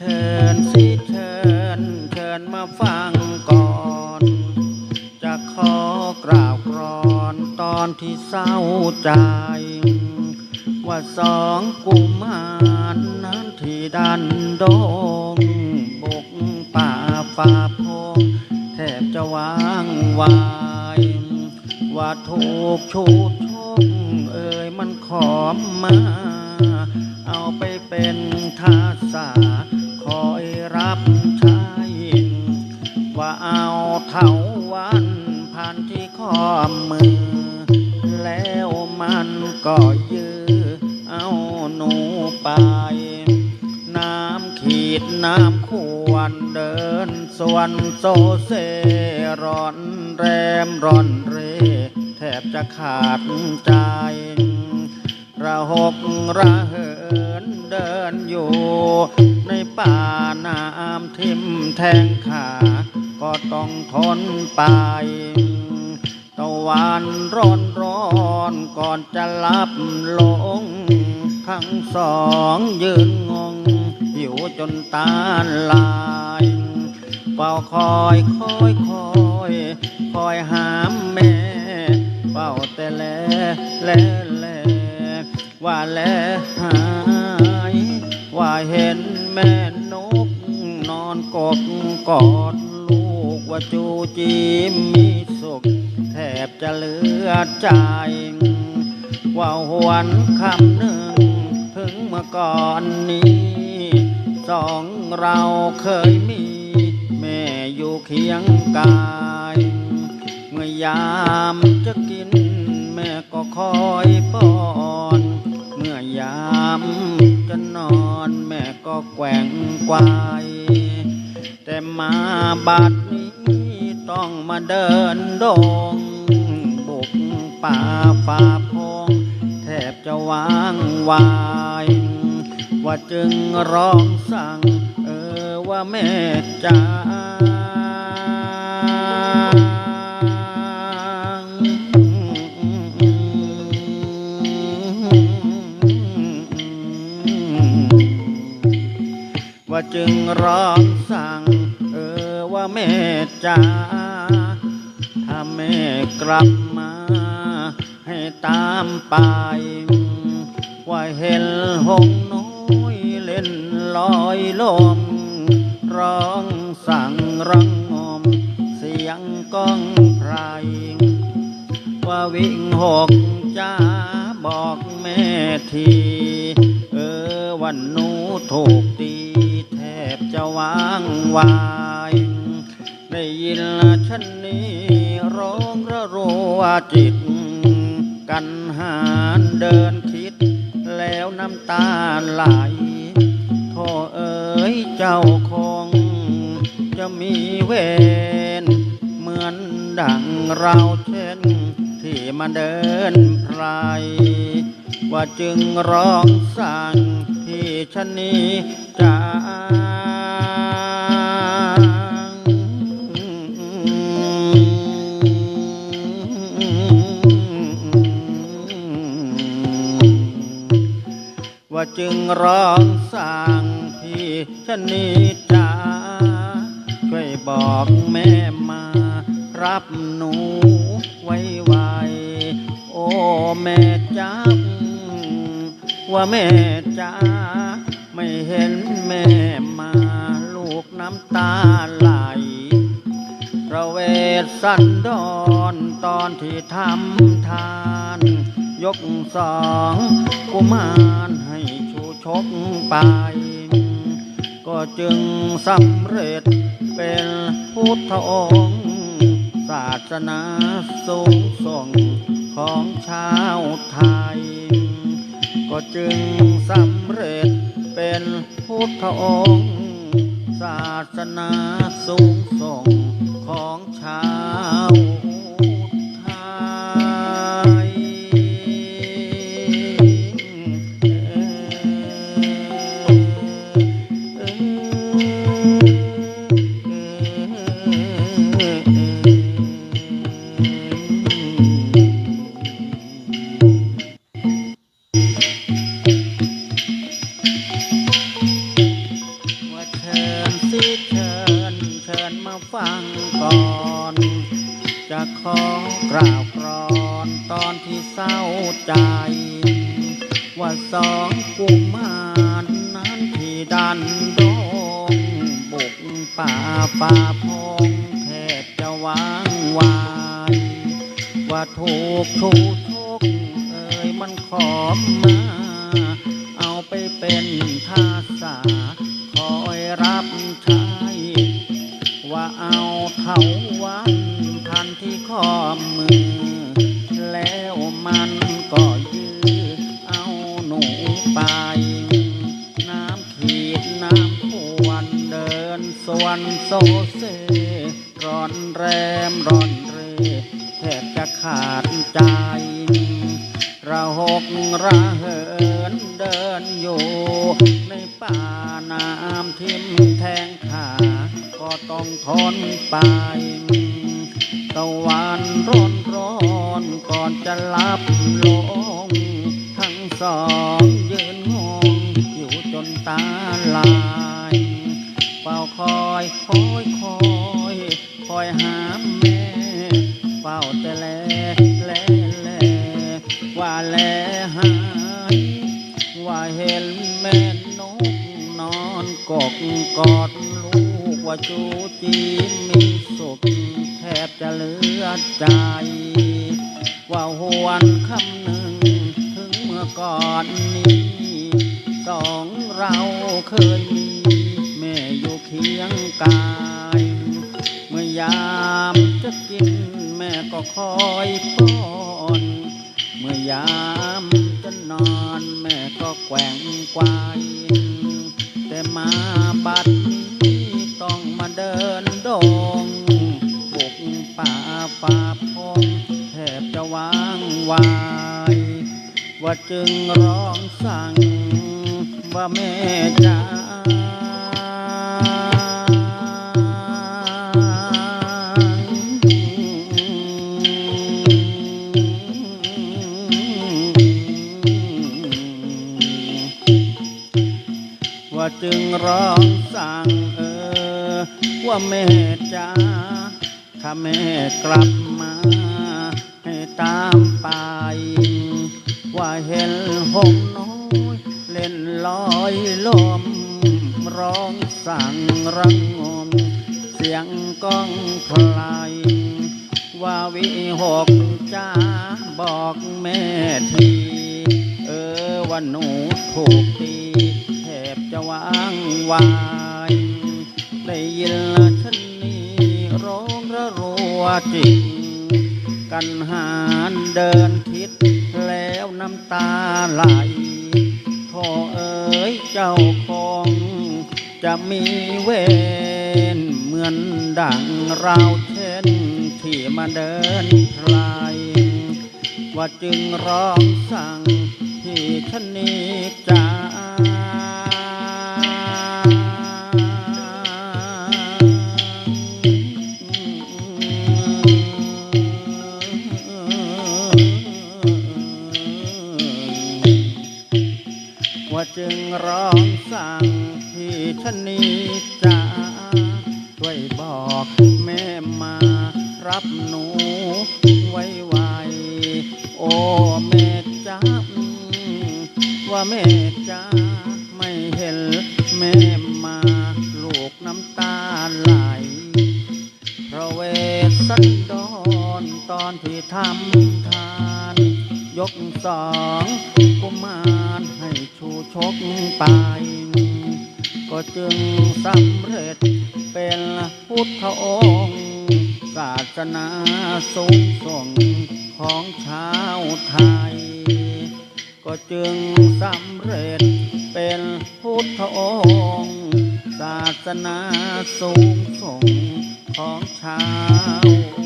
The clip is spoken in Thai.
เชิญสิเชิญเชิญมาฟังก่อน จะขอกราบกรอนตอนที่เศร้าใจ ว่าสองกุมารนั้นที่ดันโดงบุกป่าฝ่าพงแทบจะวางวาย ว่าถูกชูดชกเอ่ยมันขอมมา ข้อมือ แล้วมันก็ยื้อเอาหนูไป น้ำขีดน้ำขวนเดินส่วนโซเซร้อนแรมร้อนเร แทบจะขาดใจ ระหกระเหินเดินอยู่ ในป่าน้ำทิมแทงขาก็ต้องทนไป วันร้อนร้อนก่อนจะลับลง ทั้งสองยืนงง หิวจนตาลายเฝ้าคอยคอยคอยคอยหามแม่เฝ้าแต่แลแลแลว่าแลหาย ว่าเห็นแม่นก นอนกกกอดลูกว่าจูจีมีสุข บจะเหลือใจว่าหวนคำหนึ่งถึงเมื่อก่อนนี้ สองเราเคยมี แม่อยู่เคียงกาย เมื่อยามจะกิน แม่ก็คอยป้อน เมื่อยามจะนอน แม่ก็แกว่งไกวายแต่มาบัด ต้องมาเดินดง บุกป่าฝ่าพง แทบจะวางวาย ว่าจึงร้องสั่ง เออว่าแม่จ้าว่าจึงร้องสั่ง เออว่าแม่จาถ้า แม่กลับมา ให้ตามไป ว่าเห็นหงน้อยเล่นลอยลม ร้องสั่งรังงม เสียงก้องไพรว่าวิ่งหกจ้าบอกแม่ที เออวันหนูถูกตี แทบจะวางวาย ได้ยิน ละฉันนี้ร้องระรัวจิต กันหารเดินคิด แล้วน้ำตาไหลโทเอ๋ยเจ้าคง จะมีเวรเหมือนดังเราเช่น ที่มาเดินไพรว่าจึงร้องสั่งพี่ชะนีจ้า ว่าจึงร้องสั่งพี่ชนีจ้าช่วยบอกแม่มารับหนูไว้ไวโอ้แม่จ้าว่าแม่จ้าไม่เห็นแม่มาลูกน้ำตาไหลประเวทสันดอนตอนที่ทำทาน ยกสองกุมาร กไป ก็จึงสำเร็จเป็นพุทธองค์ศาสนาสูงส่งของชาวไทย ก็จึงสำเร็จเป็นพุทธองค์ศาสนาสูงส่งของชาว สองกุมารนั้นที่ดันดงบุกป่าป่าพงแทบจะวางวายว่าถูกถูกชกเอ่ยมันขอมมา เอาไปเป็นทาสาคอยรับใช้ว่าเอาเถาวันพันที่ข้อมือ โซเซร้อนแรมร้อนเรแทบจะขาดใจระหกระเหินเดินอยู่ในป่าน้ำทิมแทงขา ก็ต้องทนไปตะวันร้อนร้อนก่อนจะลับลง ทั้งสองยืนงงอยู่จนตาลาย ฝ้าคอยคอยคอยคอยหาแม่เฝ้าแต่แลแลแลว่าแลหายว่าเห็นแม่นกนอนกอกกอดลูกว่าจูจีมีสุขแทบจะเหลือใจ ว่าหวนคำหนึ่งถึงเมื่อก่อนนี้สองเราเคยมี กาย เมื่อยามจะกินแม่ก็คอยป้อน เมื่อยามจะนอนแม่ก็แกว่งกวายแต่มาบัดนี้ต้องมาเดินดงบุกป่าป่าพงแทบจะวางวาย ว่าจึงร้องสั่งว่าแม่จ๋า ร้องสั่งเออ ว่าแม่จ๋าถ้าแม่กลับมา ให้ตามไป ว่าเห็นหงน้อยเล่นลอยลม ร้องสั่งระงงมเสียงก้องพลายว่าวิหกจ้าบอกแม่ที เออว่าหนูถูกตี จะวางวายได้ยินละฉันนี่ร้องระรัวจิตกันหารเดินทิศแล้วน้ำตาไหลพ่อเอ๋ยเจ้าคงจะมีเวรเหมือนดังเราเช่นที่มาเดินไพลว่าจึงร้องสั่งที่ชะนีจา จึงร้องสั่งที่ชะนีจ้าช่วยบอกแม่มารับหนูไว้ไวโอ้แม่จ้าว่าแม่จ้าไม่เห็นแม่มาลูกน้ำตาไหลพระเวสสันดรตอนที่ทำทา ยกสองกุมารให้ชูชกไป ก็จึงสำเร็จเป็นพุทธองค์ศาสนาสูงส่งของชาวไทย ก็จึงสำเร็จเป็นพุทธองค์ศาสนาสูงส่งของชาว